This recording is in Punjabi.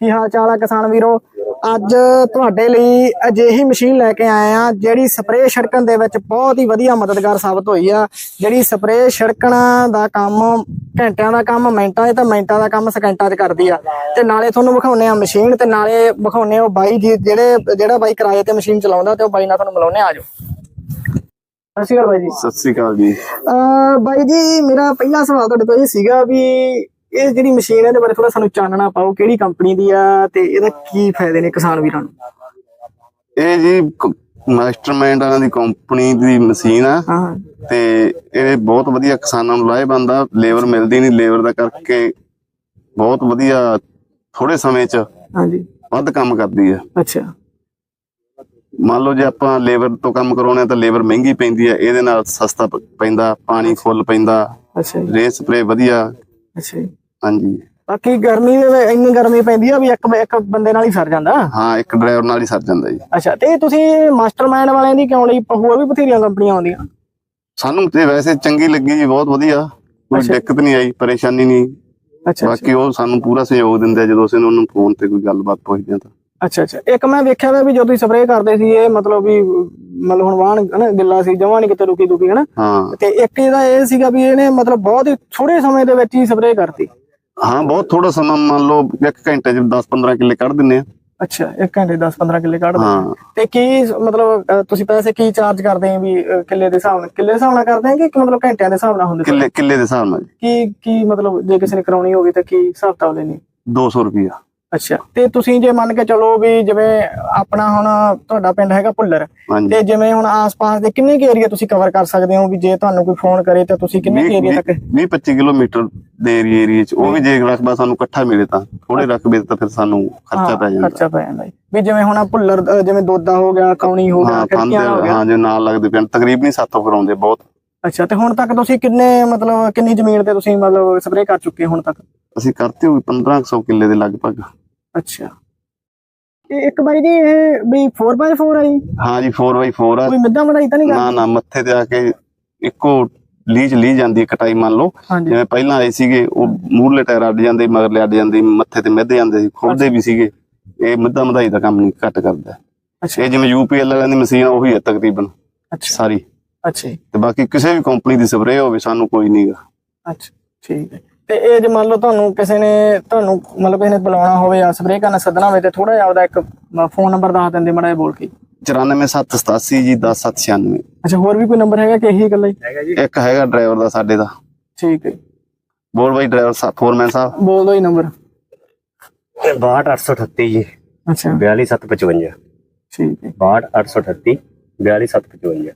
ਕੀ ਹਾਲ ਚਾਲ ਆ ਕਿਸਾਨ ਵੀਰੋ? ਅੱਜ ਤੁਹਾਡੇ ਲਈ ਅਜਿਹੀ ਮਸ਼ੀਨ ਲੈ ਕੇ ਆਏ ਆ ਜਿਹੜੀ ਸਪਰੇਅ ਛਿੜਕਣ ਦੇ ਵਿੱਚ ਬਹੁਤ ਹੀ ਵਧੀਆ ਮਦਦਗਾਰ ਸਾਬਤ ਹੋਈ ਆ। ਜਿਹੜੀ ਸਪਰੇਅ ਛਿੜਕਣ ਦਾ ਕੰਮ ਘੰਟਿਆਂ ਦਾ ਕੰਮ ਮਿੰਟਾਂ 'ਚ ਤਾਂ ਮਿੰਟਾਂ ਦਾ ਕੰਮ ਸਕਿੰਟਾਂ 'ਚ ਕਰਦੀ ਆ। ਤੇ ਨਾਲੇ ਤੁਹਾਨੂੰ ਵਿਖਾਉਨੇ ਆ ਮਸ਼ੀਨ ਤੇ ਨਾਲੇ ਵਿਖਾਉਨੇ ਉਹ ਬਾਈ ਜੀ ਜਿਹੜੇ ਜਿਹੜਾ ਬਾਈ ਕਿਰਾਏ ਤੇ ਮਸ਼ੀਨ ਚਲਾਉਂਦਾ ਤੇ ਉਹ ਬਾਈ ਨਾਲ ਤੁਹਾਨੂੰ ਮਿਲਾਉਨੇ ਆ ਆਜੋ ਸਤਿ ਸ਼੍ਰੀ ਅਕਾਲ ਬਾਈ ਜੀ। ਸਤਿ ਸ੍ਰੀ ਅਕਾਲ ਜੀ। ਅਹ ਬਾਈ ਜੀ ਮੇਰਾ ਪਹਿਲਾ ਸਵਾਲ ਤੁਹਾਡੇ ਤੋਂ ਇਹ ਸੀਗਾ ਵੀ ਇਹ ਜਿਹੜੀ ਮਸ਼ੀਨ ਹੈ ਇਹਦੇ ਬਾਰੇ ਥੋੜਾ ਸਾਨੂੰ ਚਾਨਣਾ ਪਾਓ ਕਿਹੜੀ ਕੰਪਨੀ ਦੀ ਆ ਤੇ ਇਹਦਾ ਕੀ ਫਾਇਦੇ ਨੇ ਕਿਸਾਨ ਵੀਰਾਂ ਨੂੰ? ਇਹ ਜੀ ਮਾਸਟਰਮਾਈਂਡ ਵਾਲਿਆਂ ਦੀ ਕੰਪਨੀ ਦੀ ਮਸ਼ੀਨ ਆ। ਤੇ ਇਹ ਬਹੁਤ ਵਧੀਆ ਕਿਸਾਨਾਂ ਨੂੰ ਲਾਹੇਵੰਦ ਆ। ਲੇਬਰ ਮਿਲਦੀ ਨਹੀਂ ਲੇਬਰ ਦਾ ਕਰਕੇ ਬਹੁਤ ਵਧੀਆ ਥੋੜੇ ਸਮੇਂ 'ਚ ਹਾਂਜੀ। ਵੱਧ ਕੰਮ ਕਰਦੀ ਆ। ਅੱਛਾ। ਮੰਨ ਲਓ ਜੇ ਆਪਾਂ ਲੇਬਰ ਤੋਂ ਕੰਮ ਕਰਾਉਣੇ ਤਾਂ ਲੇਬਰ ਮਹਿੰਗੀ ਪੈਂਦੀ ਆ ਇਹਦੇ ਨਾਲ ਸਸਤਾ ਪੈਂਦਾ ਪਾਣੀ ਫੁੱਲ ਪੈਂਦਾ। ਅੱਛਾ ਜੀ। ਰੇ ਸਪਰੇ ਵਧੀਆ। ਅੱਛਾ ਹਾਂਜੀ। ਬਾਕੀ ਗਰਮੀ ਦੇ ਵਿੱਚ ਇੰਨੀ ਗਰਮੀ ਪੈਂਦੀ ਆ ਵੀ ਇੱਕ ਇੱਕ ਬੰਦੇ ਨਾਲ ਹੀ ਸਰ ਜਾਂਦਾ। ਹਾਂ ਇੱਕ ਡਰਾਈਵਰ ਨਾਲ ਹੀ ਸਰ ਜਾਂਦਾ ਜੀ। ਅੱਛਾ ਤੇ ਤੁਸੀਂ ਮਾਸਟਰਮਾਈਂਡ ਵਾਲਿਆਂ ਦੀ ਕਿਉਂ ਲਈ ਪਹੂ ਵੀ ਬਥੇਰੀਆਂ ਕੰਪਨੀਆਂ ਆਉਂਦੀਆਂ? ਸਾਨੂੰ ਤੇ ਵੈਸੇ ਚੰਗੀ ਲੱਗੀ ਜੀ ਬਹੁਤ ਵਧੀਆ। ਕੋਈ। ਦਿੱਕਤ ਨਹੀਂ ਆਈ ਪਰੇਸ਼ਾਨੀ ਨਹੀਂ। ਅੱਛਾ ਬਾਕੀ ਉਹ ਸਾਨੂੰ ਪੂਰਾ ਸਹਿਯੋਗ ਦਿੰਦੇ ਆ ਜਦੋਂ ਅਸੀਂ ਉਹਨਾਂ ਨੂੰ ਫੋਨ ਤੇ ਕੋਈ ਗੱਲਬਾਤ ਪੁੱਛਦੇ ਆ ਤਾਂ। ਅੱਛਾ ਅੱਛਾ। ਇੱਕ ਮੈਂ ਵੇਖਿਆ ਵਾ ਵੀ ਜਦੋਂ ਤੁਸੀਂ ਸਪਰੇਅ ਕਰਦੇ ਸੀ ਇਹ ਮਤਲਬ ਵੀ ਮਤਲਬ ਹੁਣ ਵਾਹਣ ਹਨਾ ਗਿੱਲਾ ਸੀ ਜਮਾਂ ਨੀ ਕਿਤੇ ਰੁਕੀ ਦੁਕੀ ਹਨਾ ਤੇ ਇੱਕ ਇਹਦਾ ਇਹ ਸੀਗਾ ਵੀ ਇਹਨੇ ਮਤਲਬ ਬਹੁਤ ਹੀ ਥੋੜੇ ਸਮੇਂ ਦੇ ਵਿੱਚ ਹੀ ਸਪਰੇਅ ਕਰਤੀ। ਹਾਂ ਬਹੁਤ ਥੋੜਾ ਸਮਾਂ ਮੰਨ ਲਓ ਇੱਕ ਘੰਟੇ ਚ 10-15 ਕਿੱਲੇ ਕੱਢ ਦਿੰਨੇ ਆ। ਅੱਛਾ ਇੱਕ ਘੰਟੇ 10 15 ਕਿੱਲੇ ਕੱਢ ਦਿੰਦੇ ਹਾਂ। ਤੇ ਕੀ ਮਤਲਬ ਅਹ, ਤੁਸੀਂ ਪੈਸੇ ਕੀ ਚਾਰਜ ਕਰਦੇ ਆ ਵੀ ਅਹ, ਕਿੱਲੇ ਦੇ ਹਿਸਾਬ ਨਾਲ ਕਿੱਲੇ ਦੇ ਹਿਸਾਬ ਨਾਲ ਕਰਦੇ ਆ ਕਿ ਮਤਲਬ ਘੰਟਿਆਂ ਦੇ ਹਿਸਾਬ ਨਾਲ ਹੁੰਦੇ ਕਿੱਲੇ ਕਿੱਲੇ ਦੇ ਹਿਸਾਬ ਨਾਲ ਜੀ। ਕੀ ਕੀ ਮਤਲਬ ਜੇ ਕਿਸੇ ਨੇ ਕਰਾਉਣੀ ਹੋਵੇ ਤਾਂ ਕੀ ਹਿਸਾਬ ਕਿਤਾਬ ਲੈਣੀ 200 ਰੁਪਿਆ ਅੱਛਾ। ਤੇ ਤੁਸੀਂ ਜੇ ਮੰਨ ਕੇ ਚਲੋ ਵੀ ਜਿਵੇਂ ਆਪਣਾ ਹੁਣ ਤੁਹਾਡਾ ਪਿੰਡ ਹੈਗਾ ਭੁੱਲਰ ਤੇ ਜਿਵੇਂ ਹੁਣ ਆਸ-ਪਾਸ ਦੇ ਕਿੰਨੇ ਕੁ ਏਰੀਆ ਤੁਸੀਂ ਕਵਰ ਕਰ ਸਕਦੇ ਹੋ ਵੀ ਜੇ ਤੁਹਾਨੂੰ ਕੋਈ ਫੋਨ ਕਰੇ ਤਾਂ ਤੁਸੀਂ ਕਿੰਨੇ ਕੁ ਏਰੀਆ ਤੱਕ? 20-25 ਕਿਲੋਮੀਟਰ ਦੇ ਏਰੀਏ ਚ ਉਹ ਵੀ ਜੇ ਰਕਬਾ ਸਾਨੂੰ ਇਕੱਠਾ ਮਿਲੇ ਤਾਂ ਥੋੜੇ ਰਕਬੇ ਤੇ ਫਿਰ ਸਾਨੂੰ ਖਰਚਾ ਪੈ ਜਾਂਦਾ। ਖਰਚਾ ਪੈ ਜਾਂਦਾ। ਵੀ ਜਿਵੇਂ ਹੁਣ ਭੁੱਲਰ ਜਿਵੇਂ ਦੋਦਾ ਹੋ ਗਿਆ ਕੌਣੀ ਹੋ ਗਿਆ ਖਿੜਕੀਆਂ ਹੋ ਗਿਆ। ਹਾਂ ਜੇ ਨਾਲ ਲੱਗਦੇ ਪਿੰਡ ਤਕਰੀਬਨ ਸਾਤੋਂ ਕਰਾਉਂਦੇ ਬਹੁਤ। ਅੱਛਾ ਤੇ ਹੁਣ ਤੱਕ ਤੁਸੀਂ ਕਿੰਨੇ ਮਤਲਬ ਕਿੰਨੀ ਜ਼ਮੀਨ ਤੇ ਤੁਸੀਂ ਮਤਲਬ ਸਪਰੇਅ ਕਰ ਚੁੱਕੇ ਹੁਣ ਤੱਕ? ਅਸੀਂ ਕਰਤੇ ਹੋਏ 1500 ਕਿੱਲੇ ਦੇ ਲਗਭਗ। ਅੱਛਾ। ਇਹ ਇੱਕ ਬਾਈ ਜੀ ਇਹ ਵੀ 4x4 ਆਈ ਹਾਂ ਜੀ 4x4 ਆ। ਕੋਈ ਮਿੱਦਾਂ ਬਣਾਈ ਤਾਂ ਨਹੀਂ ਨਾ ਨਾ ਮੱਥੇ ਤੇ ਆ ਕੇ ਇੱਕੋ ਲੀਚ ਲੀ ਜਾਂਦੀ ਹੈ ਕਟਾਈ ਮੰਨ ਲਓ। ਜਿਵੇਂ ਪਹਿਲਾਂ ਆਏ ਸੀਗੇ ਉਹ ਮੂਰਲੇ ਟਾਇਰ ਅੱਡ ਜਾਂਦੇ ਮਗਰਲੇ ਅੱਡ ਜਾਂਦੇ ਮੱਥੇ ਤੇ ਮਿੱਧ ਜਾਂਦੇ ਸੀ ਖੁੱਬਦੇ ਵੀ ਸੀਗੇ। ਇਹ ਮਿੱਧਾ ਮਧਾਈ ਦਾ ਕੰਮ ਨਹੀਂ ਘੱਟ ਕਰਦਾ। ਇਹ ਜਿਵੇਂ ਯੂਪੀਐਲ ਵਾਲਿਆਂ ਦੀ ਮਸ਼ੀਨ ਉਹੀ ਹੈ ਤਕਰੀਬਨ ਅੱਛਾ। ਸਾਰੀ। ਅੱਛਾ ਤੇ ਬਾਕੀ ਕਿਸੇ ਵੀ ਕੰਪਨੀ ਦੀ ਸਪਰੇਅ ਹੋਵੇ ਸਾਨੂੰ ਕੋਈ ਨਹੀਂਗਾ ਅੱਛਾ ਠੀਕ ਹੈ। ਤੇ ਇਹ ਜੇ ਮੰਨ ਲਓ ਤੁਹਾਨੂੰ ਕਿਸੇ ਨੇ ਤੁਹਾਨੂੰ ਮਤਲਬ ਕਿਸੇ ਨੇ ਬੁਲਾਉਣਾ ਹੋਵੇ ਜਾਂ ਸਪਰੇਅ ਕਰਨ ਸੱਦਣਾ ਹੋਵੇ ਤੇ ਥੋੜਾ ਜਿਹਾ ਉਹਦਾ ਇੱਕ ਫੋਨ ਨੰਬਰ ਦੱਸ ਦਿੰਦੇ ਮੜਾ ਜਿਹਾ ਬੋਲ ਕੇ। 94787 ਜੀ 10796 ਅੱਛਾ ਹੋਰ ਵੀ ਕੋਈ ਨੰਬਰ ਹੈਗਾ ਕਿ ਇਹੀ ਇਕੱਲਾ ਹੀ? ਇੱਕ ਹੈਗਾ ਡਰਾਈਵਰ ਦਾ ਸਾਡੇ ਦਾ। ਠੀਕ ਹੈ। ਬੋਲ ਬਾਈ ਡਰਾਈਵਰ ਫੋਰਮੈਨ ਸਾਹਿਬ? ਬੋਲ ਦੋ ਹੀ ਨੰਬਰ 62838 ਜੀ। ਅੱਛਾ। 42755 ਠੀਕ ਹੈ। 62838 42755